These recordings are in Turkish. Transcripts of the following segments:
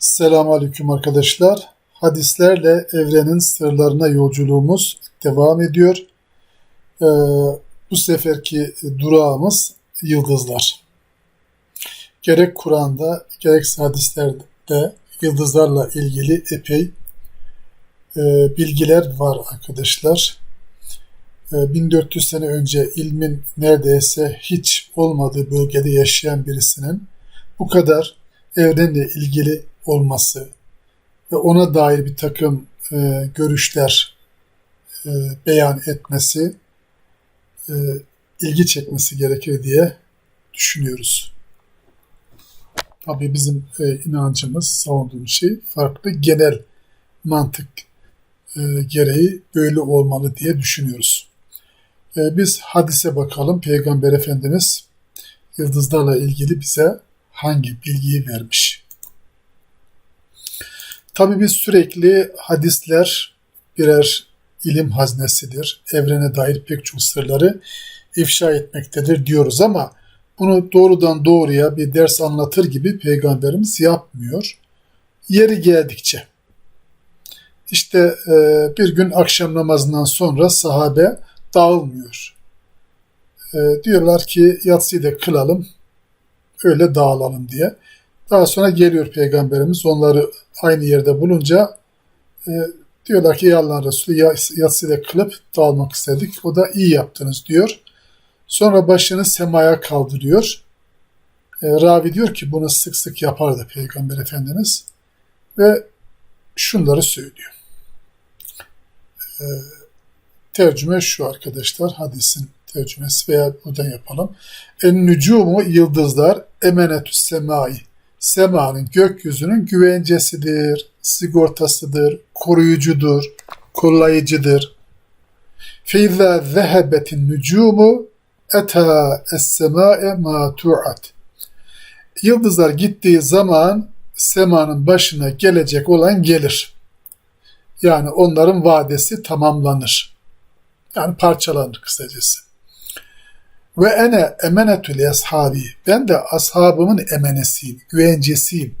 Selamünaleyküm arkadaşlar. Hadislerle evrenin sırlarına yolculuğumuz devam ediyor. Ee, bu seferki durağımız yıldızlar. Gerek Kur'an'da gerekse hadislerde yıldızlarla ilgili epey e, bilgiler var arkadaşlar. E, 1400 sene önce ilmin neredeyse hiç olmadığı bölgede yaşayan birisinin bu kadar evrenle ilgili olması ve ona dair bir takım e, görüşler e, beyan etmesi e, ilgi çekmesi gerekir diye düşünüyoruz. Tabii bizim e, inancımız, savunduğumuz şey farklı. Genel mantık e, gereği böyle olmalı diye düşünüyoruz. E, biz hadise bakalım. Peygamber Efendimiz yıldızlarla ilgili bize hangi bilgiyi vermiş? Tabi biz sürekli hadisler birer ilim haznesidir. Evrene dair pek çok sırları ifşa etmektedir diyoruz ama bunu doğrudan doğruya bir ders anlatır gibi peygamberimiz yapmıyor. Yeri geldikçe. İşte e, bir gün akşam namazından sonra sahabe dağılmıyor. E, diyorlar ki yatsıyı da kılalım, öyle dağılalım diye. Daha sonra geliyor peygamberimiz onları aynı yerde bulunca e, diyorlar ki ey Allah'ın Resulü yatsıyla kılıp dağılmak istedik. O da iyi yaptınız diyor. Sonra başını semaya kaldırıyor. E, Ravi diyor ki bunu sık sık yapardı Peygamber Efendimiz. Ve şunları söylüyor. E, tercüme şu arkadaşlar hadisin tercümesi veya buradan yapalım. En nücumu yıldızlar emenetü semai semanın, gökyüzünün güvencesidir, sigortasıdır, koruyucudur, kollayıcıdır. فَاِذَا ذَهَبَتِ النُّجُومُ اَتَى السَّمَاءَ مَا تُعَتْ Yıldızlar gittiği zaman semanın başına gelecek olan gelir. Yani onların vadesi tamamlanır. Yani parçalanır kısacası. Ve ene emenetül ashabi. Ben de ashabımın emenesiyim, güvencesiyim.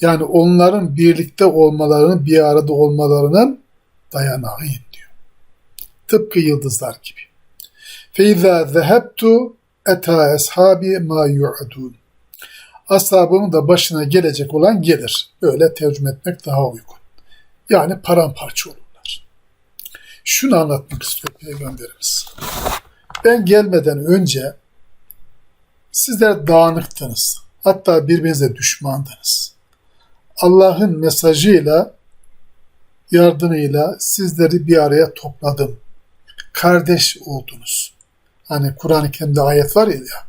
Yani onların birlikte olmalarının, bir arada olmalarının dayanağıyım diyor. Tıpkı yıldızlar gibi. فَاِذَا ذَهَبْتُ اَتَا ashabi ma yu'adun. Ashabımın da başına gelecek olan gelir. Böyle tercüme etmek daha uygun. Yani paramparça olurlar. Şunu anlatmak istiyor Peygamberimiz. Ben gelmeden önce sizler dağınıktınız. Hatta birbirinize düşmandınız. Allah'ın mesajıyla, yardımıyla sizleri bir araya topladım. Kardeş oldunuz. Hani Kur'an-ı Kerim'de ayet var ya,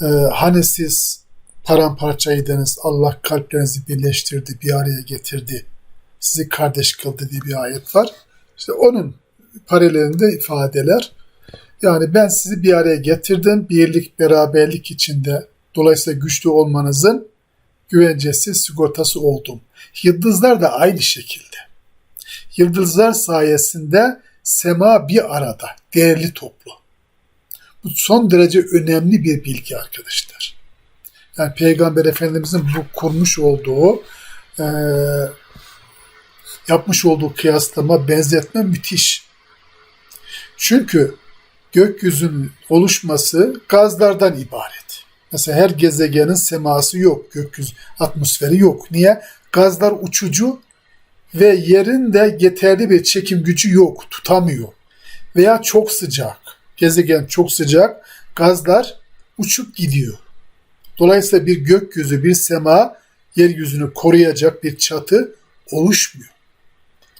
e, hani siz paramparçaydınız, Allah kalplerinizi birleştirdi, bir araya getirdi, sizi kardeş kıldı diye bir ayet var. İşte onun paralelinde ifadeler. Yani ben sizi bir araya getirdim. Birlik, beraberlik içinde dolayısıyla güçlü olmanızın güvencesi, sigortası oldum. Yıldızlar da aynı şekilde. Yıldızlar sayesinde sema bir arada, değerli toplu. Bu son derece önemli bir bilgi arkadaşlar. Yani Peygamber Efendimizin bu kurmuş olduğu, e, yapmış olduğu kıyaslama, benzetme müthiş. Çünkü gökyüzünün oluşması gazlardan ibaret. Mesela her gezegenin seması yok, gökyüzü atmosferi yok. Niye? Gazlar uçucu ve yerin de yeterli bir çekim gücü yok, tutamıyor. Veya çok sıcak. Gezegen çok sıcak, gazlar uçup gidiyor. Dolayısıyla bir gökyüzü, bir sema yeryüzünü koruyacak bir çatı oluşmuyor.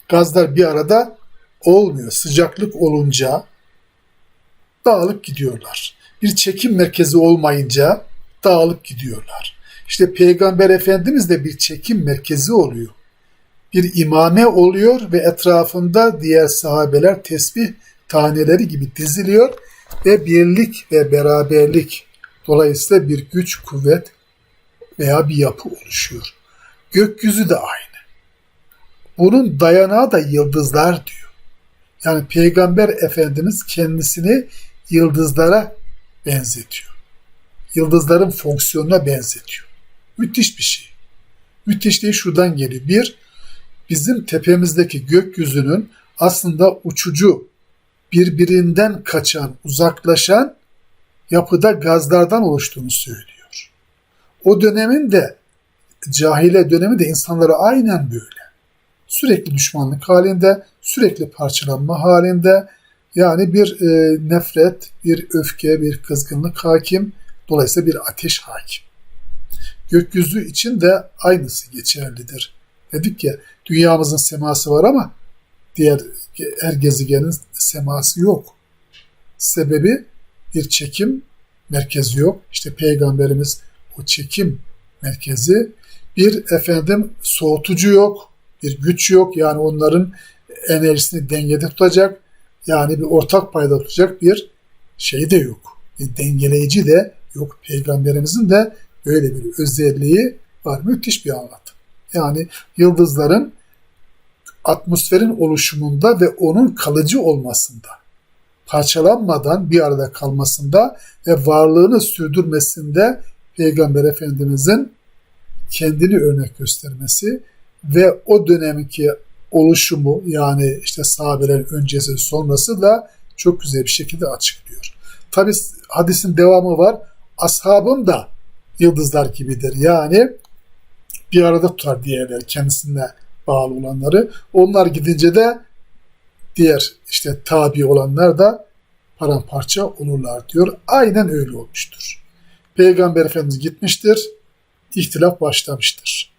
Gazlar bir arada olmuyor. Sıcaklık olunca dağılıp gidiyorlar. Bir çekim merkezi olmayınca dağılıp gidiyorlar. İşte Peygamber Efendimiz de bir çekim merkezi oluyor. Bir imame oluyor ve etrafında diğer sahabeler tesbih taneleri gibi diziliyor ve birlik ve beraberlik dolayısıyla bir güç, kuvvet veya bir yapı oluşuyor. Gökyüzü de aynı. Bunun dayanağı da yıldızlar diyor. Yani Peygamber Efendimiz kendisini yıldızlara benzetiyor. Yıldızların fonksiyonuna benzetiyor. Müthiş bir şey. Müthişliği şuradan geliyor. Bir, bizim tepemizdeki gökyüzünün aslında uçucu, birbirinden kaçan, uzaklaşan yapıda gazlardan oluştuğunu söylüyor. O dönemin de cahile dönemi de insanları aynen böyle. Sürekli düşmanlık halinde, sürekli parçalanma halinde. Yani bir e, nefret, bir öfke, bir kızgınlık hakim. Dolayısıyla bir ateş hakim. Gökyüzü için de aynısı geçerlidir. Dedik ya dünyamızın seması var ama diğer her gezegenin seması yok. Sebebi bir çekim merkezi yok. İşte peygamberimiz o çekim merkezi. Bir efendim soğutucu yok. Bir güç yok. Yani onların enerjisini dengede tutacak. Yani bir ortak payda tutacak bir şey de yok. Bir dengeleyici de yok. Peygamberimizin de böyle bir özelliği var. Müthiş bir anlatım. Yani yıldızların atmosferin oluşumunda ve onun kalıcı olmasında, parçalanmadan bir arada kalmasında ve varlığını sürdürmesinde Peygamber Efendimizin kendini örnek göstermesi ve o dönemki oluşumu yani işte sahabelerin öncesi sonrası da çok güzel bir şekilde açıklıyor. Tabi hadisin devamı var. Ashabım da yıldızlar gibidir. Yani bir arada tutar diğerler kendisine bağlı olanları. Onlar gidince de diğer işte tabi olanlar da paramparça olurlar diyor. Aynen öyle olmuştur. Peygamber Efendimiz gitmiştir, ihtilaf başlamıştır.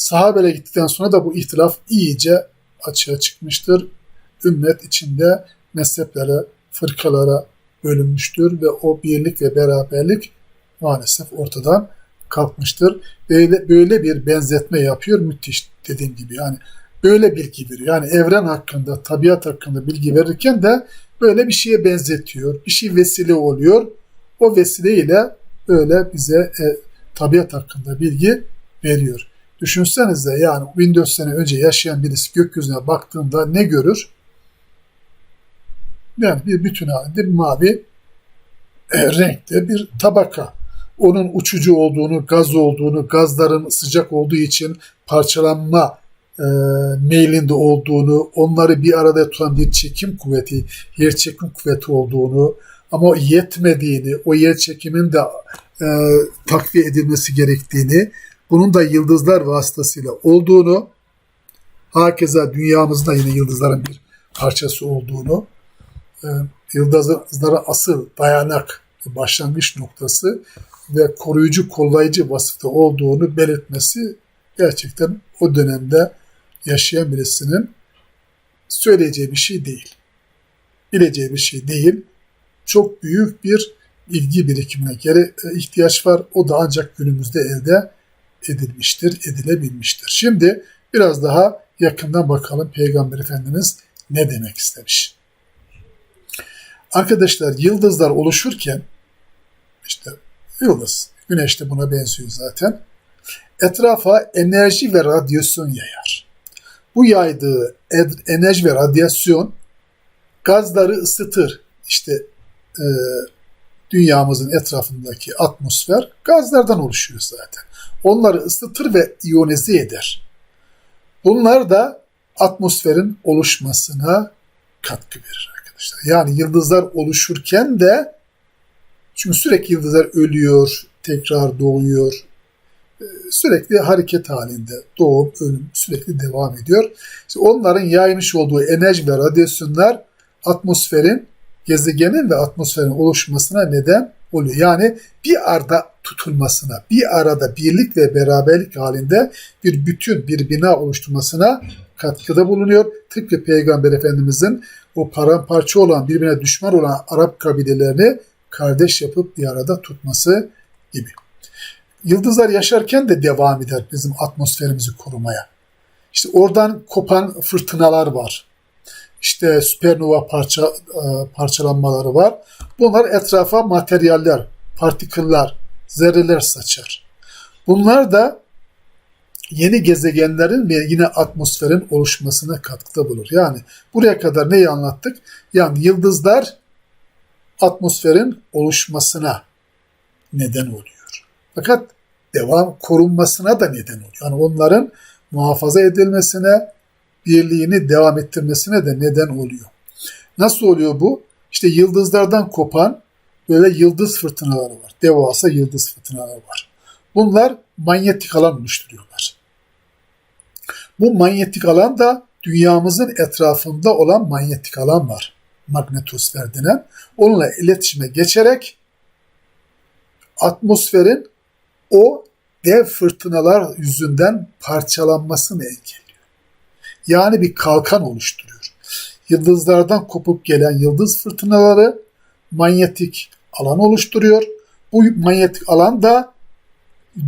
Sahabele gittikten sonra da bu ihtilaf iyice açığa çıkmıştır. Ümmet içinde mezheplere, fırkalara bölünmüştür ve o birlik ve beraberlik maalesef ortadan kalkmıştır. Böyle, böyle bir benzetme yapıyor müthiş dediğim gibi yani böyle bilgi veriyor. Yani evren hakkında, tabiat hakkında bilgi verirken de böyle bir şeye benzetiyor. Bir şey vesile oluyor. O vesileyle böyle bize e, tabiat hakkında bilgi veriyor. Düşünsenize yani 1400 sene önce yaşayan birisi gökyüzüne baktığında ne görür? Yani bir bütün halinde mavi e, renkte bir tabaka onun uçucu olduğunu, gaz olduğunu, gazların sıcak olduğu için parçalanma e, meylinde olduğunu, onları bir arada tutan bir çekim kuvveti, yer çekim kuvveti olduğunu ama yetmediğini, o yer çekimin de e, takviye edilmesi gerektiğini, bunun da yıldızlar vasıtasıyla olduğunu, hakeza dünyamızın da yine yıldızların bir parçası olduğunu, e, yıldızlara asıl dayanak, başlangıç noktası ve koruyucu, kollayıcı vasıfta olduğunu belirtmesi gerçekten o dönemde yaşayan birisinin söyleyeceği bir şey değil. Bileceği bir şey değil. Çok büyük bir ilgi birikimine gere ihtiyaç var. O da ancak günümüzde elde edilmiştir, edilebilmiştir. Şimdi biraz daha yakından bakalım Peygamber Efendimiz ne demek istemiş. Arkadaşlar yıldızlar oluşurken işte Yıldız. Güneş de buna benziyor zaten. Etrafa enerji ve radyasyon yayar. Bu yaydığı enerji ve radyasyon gazları ısıtır. İşte e, dünyamızın etrafındaki atmosfer gazlardan oluşuyor zaten. Onları ısıtır ve iyonize eder. Bunlar da atmosferin oluşmasına katkı verir arkadaşlar. Yani yıldızlar oluşurken de çünkü sürekli yıldızlar ölüyor, tekrar doğuyor. Ee, sürekli hareket halinde doğum, ölüm sürekli devam ediyor. İşte onların yaymış olduğu enerji ve radyasyonlar atmosferin, gezegenin ve atmosferin oluşmasına neden oluyor. Yani bir arada tutulmasına, bir arada birlik ve beraberlik halinde bir bütün, bir bina oluşturmasına katkıda bulunuyor. Tıpkı Peygamber Efendimizin o paramparça olan, birbirine düşman olan Arap kabilelerini kardeş yapıp bir arada tutması gibi. Yıldızlar yaşarken de devam eder bizim atmosferimizi korumaya. İşte oradan kopan fırtınalar var. İşte süpernova parça, e, parçalanmaları var. Bunlar etrafa materyaller, partiküller, zerreler saçar. Bunlar da yeni gezegenlerin ve yine atmosferin oluşmasına katkıda bulur. Yani buraya kadar neyi anlattık? Yani yıldızlar atmosferin oluşmasına neden oluyor. Fakat devam korunmasına da neden oluyor. Yani onların muhafaza edilmesine, birliğini devam ettirmesine de neden oluyor. Nasıl oluyor bu? İşte yıldızlardan kopan böyle yıldız fırtınaları var. Devasa yıldız fırtınaları var. Bunlar manyetik alan oluşturuyorlar. Bu manyetik alan da dünyamızın etrafında olan manyetik alan var. Magnetosfer denen. Onunla iletişime geçerek atmosferin o dev fırtınalar yüzünden parçalanmasını engelliyor. Yani bir kalkan oluşturuyor. Yıldızlardan kopup gelen yıldız fırtınaları manyetik alan oluşturuyor. Bu manyetik alan da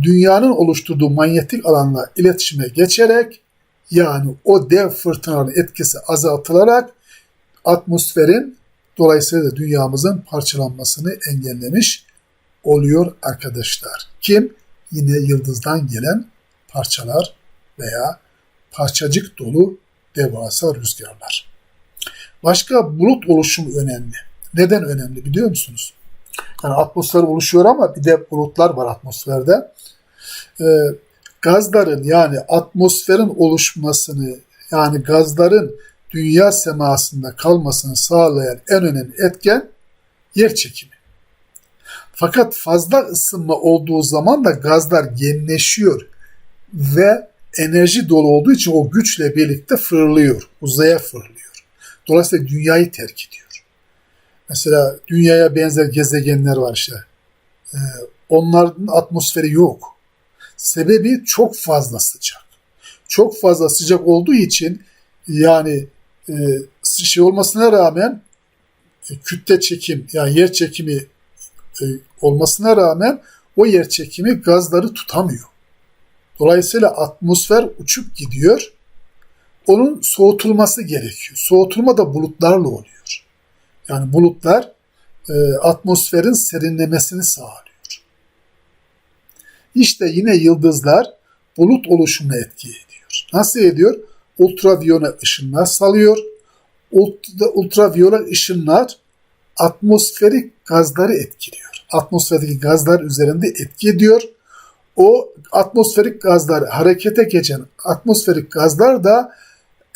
dünyanın oluşturduğu manyetik alanla iletişime geçerek yani o dev fırtınaların etkisi azaltılarak atmosferin dolayısıyla da dünyamızın parçalanmasını engellemiş oluyor arkadaşlar. Kim? Yine yıldızdan gelen parçalar veya parçacık dolu devasa rüzgarlar. Başka bulut oluşumu önemli. Neden önemli biliyor musunuz? Yani atmosfer oluşuyor ama bir de bulutlar var atmosferde. Ee, gazların yani atmosferin oluşmasını yani gazların dünya semasında kalmasını sağlayan en önemli etken yer çekimi. Fakat fazla ısınma olduğu zaman da gazlar genleşiyor ve enerji dolu olduğu için o güçle birlikte fırlıyor, uzaya fırlıyor. Dolayısıyla dünyayı terk ediyor. Mesela dünyaya benzer gezegenler var işte. Ee, onların atmosferi yok. Sebebi çok fazla sıcak. Çok fazla sıcak olduğu için yani e, şey olmasına rağmen e, kütle çekim yani yer çekimi e, olmasına rağmen o yer çekimi gazları tutamıyor. Dolayısıyla atmosfer uçup gidiyor. Onun soğutulması gerekiyor. Soğutulma da bulutlarla oluyor. Yani bulutlar e, atmosferin serinlemesini sağlıyor. İşte yine yıldızlar bulut oluşumuna etki ediyor. Nasıl ediyor? Ultraviyole ışınlar salıyor. Ultraviyole ışınlar atmosferik gazları etkiliyor. Atmosferdeki gazlar üzerinde etki ediyor. O atmosferik gazlar harekete geçen atmosferik gazlar da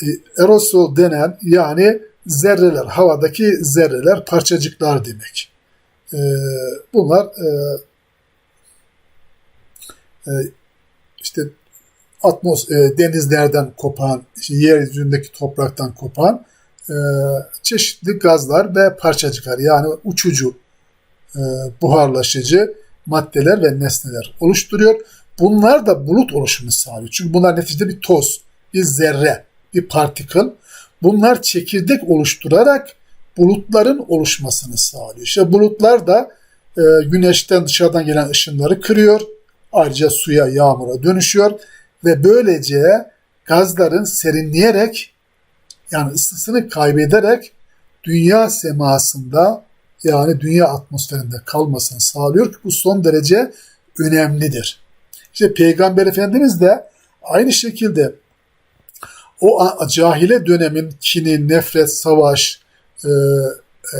e, aerosol denen yani zerreler, havadaki zerreler, parçacıklar demek. E, bunlar e, e, işte atmos denizlerden kopan, yeryüzündeki topraktan kopan çeşitli gazlar ve parçacıklar yani uçucu, e, buharlaşıcı maddeler ve nesneler oluşturuyor. Bunlar da bulut oluşumunu sağlıyor. Çünkü bunlar neticede bir toz, bir zerre, bir particle. Bunlar çekirdek oluşturarak bulutların oluşmasını sağlıyor. İşte bulutlar da e, güneşten dışarıdan gelen ışınları kırıyor. Ayrıca suya, yağmura dönüşüyor ve böylece gazların serinleyerek yani ısısını kaybederek dünya semasında yani dünya atmosferinde kalmasını sağlıyor ki bu son derece önemlidir. İşte Peygamber Efendimiz de aynı şekilde o cahile dönemin kini, nefret, savaş, e, e,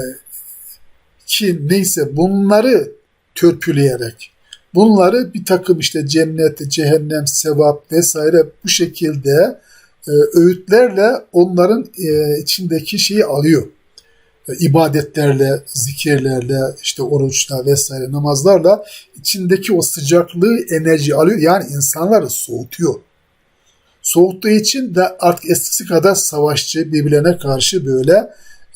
kin neyse bunları törpüleyerek bunları bir takım işte cennet, cehennem, sevap vesaire bu şekilde e, öğütlerle onların e, içindeki şeyi alıyor. E, ibadetlerle, zikirlerle, işte oruçla vesaire namazlarla içindeki o sıcaklığı enerji alıyor. Yani insanları soğutuyor. Soğuttuğu için de artık eskisi kadar savaşçı, birbirlerine karşı böyle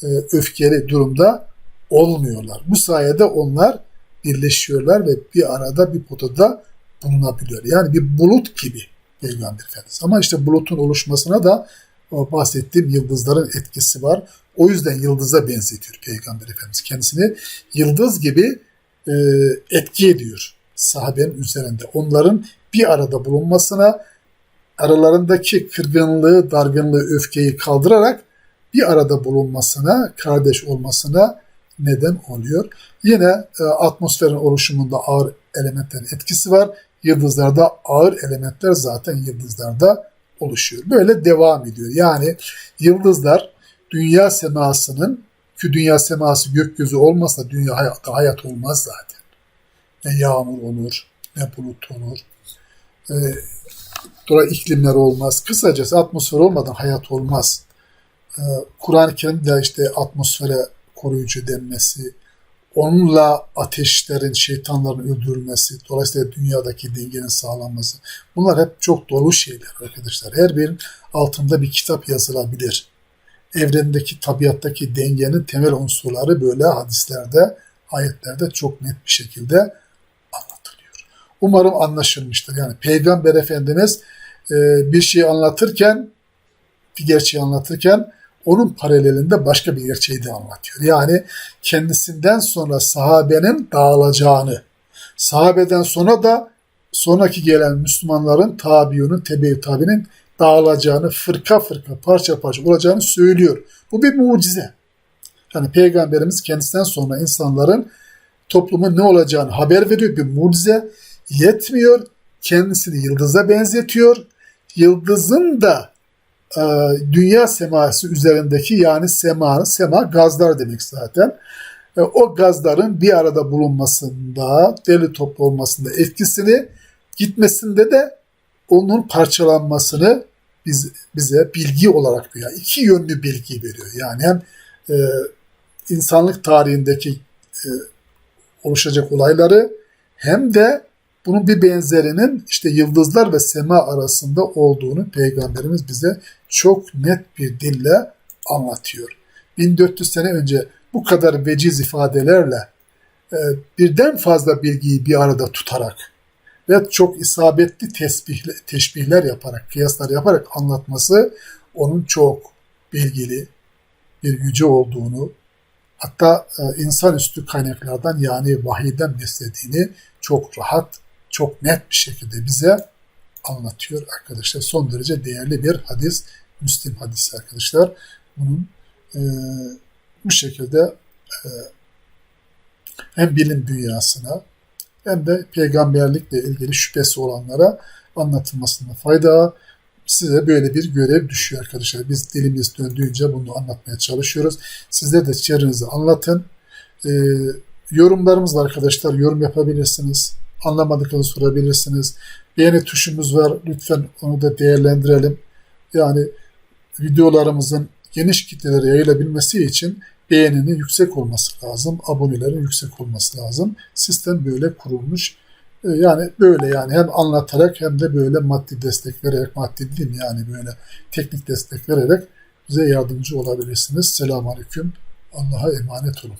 e, öfkeli durumda olmuyorlar. Bu sayede onlar birleşiyorlar ve bir arada bir potada bulunabiliyor. Yani bir bulut gibi Peygamber Efendimiz. Ama işte bulutun oluşmasına da bahsettiğim yıldızların etkisi var. O yüzden yıldıza benzetiyor Peygamber Efendimiz. Kendisini yıldız gibi e, etki ediyor sahabenin üzerinde. Onların bir arada bulunmasına, aralarındaki kırgınlığı, dargınlığı, öfkeyi kaldırarak bir arada bulunmasına, kardeş olmasına neden oluyor. Yine e, atmosferin oluşumunda ağır elementlerin etkisi var. Yıldızlarda ağır elementler zaten yıldızlarda oluşuyor. Böyle devam ediyor. Yani yıldızlar dünya semasının ki dünya seması gökyüzü olmasa dünya hayatta hayat olmaz zaten. Ne yağmur olur, ne bulut olur. E, dolayı iklimler olmaz. Kısacası atmosfer olmadan hayat olmaz. E, Kur'an-ı Kerim'de işte atmosfere koruyucu denmesi, onunla ateşlerin, şeytanların öldürülmesi, dolayısıyla dünyadaki dengenin sağlanması. Bunlar hep çok dolu şeyler arkadaşlar. Her birinin altında bir kitap yazılabilir. Evrendeki, tabiattaki dengenin temel unsurları böyle hadislerde, ayetlerde çok net bir şekilde anlatılıyor. Umarım anlaşılmıştır. Yani Peygamber Efendimiz e, bir şeyi anlatırken, bir gerçeği anlatırken onun paralelinde başka bir gerçeği de anlatıyor. Yani kendisinden sonra sahabenin dağılacağını, sahabeden sonra da sonraki gelen Müslümanların tabiunun, tebe tabinin dağılacağını, fırka fırka, parça parça olacağını söylüyor. Bu bir mucize. Yani Peygamberimiz kendisinden sonra insanların toplumun ne olacağını haber veriyor. Bir mucize yetmiyor. Kendisini yıldıza benzetiyor. Yıldızın da e, dünya seması üzerindeki yani sema, sema gazlar demek zaten. E, o gazların bir arada bulunmasında, deli toplu olmasında etkisini, gitmesinde de onun parçalanmasını biz, bize bilgi olarak veriyor. İki yönlü bilgi veriyor. Yani hem e, insanlık tarihindeki e, oluşacak olayları hem de bunun bir benzerinin işte yıldızlar ve sema arasında olduğunu Peygamberimiz bize çok net bir dille anlatıyor. 1400 sene önce bu kadar veciz ifadelerle e, birden fazla bilgiyi bir arada tutarak ve çok isabetli tesbihle, teşbihler yaparak, kıyaslar yaparak anlatması onun çok bilgili bir yüce olduğunu, hatta e, insanüstü kaynaklardan yani vahiyden beslediğini çok rahat, çok net bir şekilde bize anlatıyor arkadaşlar. Son derece değerli bir hadis, Müslim hadisi arkadaşlar. Bunun e, bu şekilde e, hem bilim dünyasına hem de peygamberlikle ilgili şüphesi olanlara anlatılmasında fayda. Size böyle bir görev düşüyor arkadaşlar. Biz dilimiz döndüğünce bunu anlatmaya çalışıyoruz. Sizler de çevrenizi anlatın. Ee, yorumlarımız var arkadaşlar. Yorum yapabilirsiniz. Anlamadıklarınızı sorabilirsiniz. Beğeni tuşumuz var. Lütfen onu da değerlendirelim. Yani videolarımızın geniş kitlelere yayılabilmesi için beğeninin yüksek olması lazım. Abonelerin yüksek olması lazım. Sistem böyle kurulmuş. Ee, yani böyle yani hem anlatarak hem de böyle maddi destek vererek, maddi değil yani böyle teknik destek vererek bize yardımcı olabilirsiniz. Selamun Aleyküm. Allah'a emanet olun.